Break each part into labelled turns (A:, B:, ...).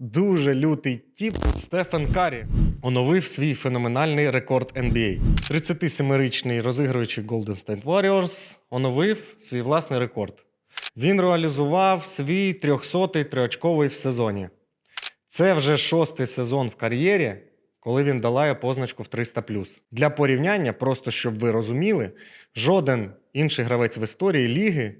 A: Дуже лютий тіп Стефен Карі оновив свій феноменальний рекорд NBA. 37-річний розігруючий Golden State Warriors оновив свій власний рекорд. Він реалізував свій 300-й триочковий в сезоні. Це вже шостий сезон в кар'єрі, коли він долає позначку в 300 Для порівняння, просто щоб ви розуміли, жоден інший гравець в історії ліги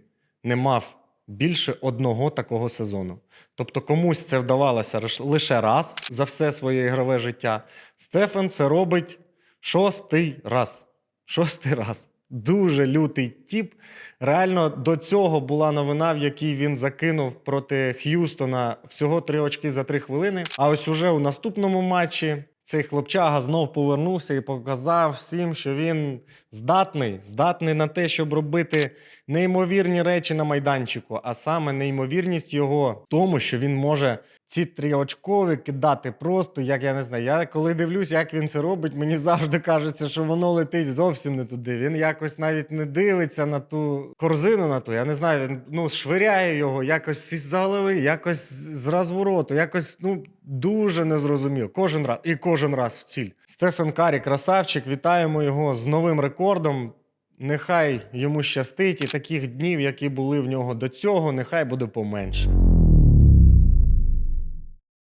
A: не мав більше одного такого сезону. Тобто комусь це вдавалося лише раз за все своє ігрове життя. Стефан це робить шостий раз. Шостий раз. Дуже лютий тіп. Реально до цього була новина, в якій він закинув проти Х'юстона всього три очки за три хвилини. А ось уже у наступному матчі цей хлопчага знов повернувся і показав всім, що він здатний, здатний на те, щоб робити неймовірні речі на майданчику, а саме неймовірність його в тому, що він може ці триочкові кидати просто, як я не знаю. Я коли дивлюсь, як він це робить, мені завжди кажеться, що воно летить зовсім не туди. Він якось навіть не дивиться на ту корзину, на ту. Я не знаю, він ну швиряє його якось із голови, якось з розвороту, якось ну дуже незрозуміло. Кожен раз і кожен раз в ціль. Стефен Карі, красавчик, вітаємо його з новим рекордом. Нехай йому щастить, і таких днів, які були в нього до цього, нехай буде поменше.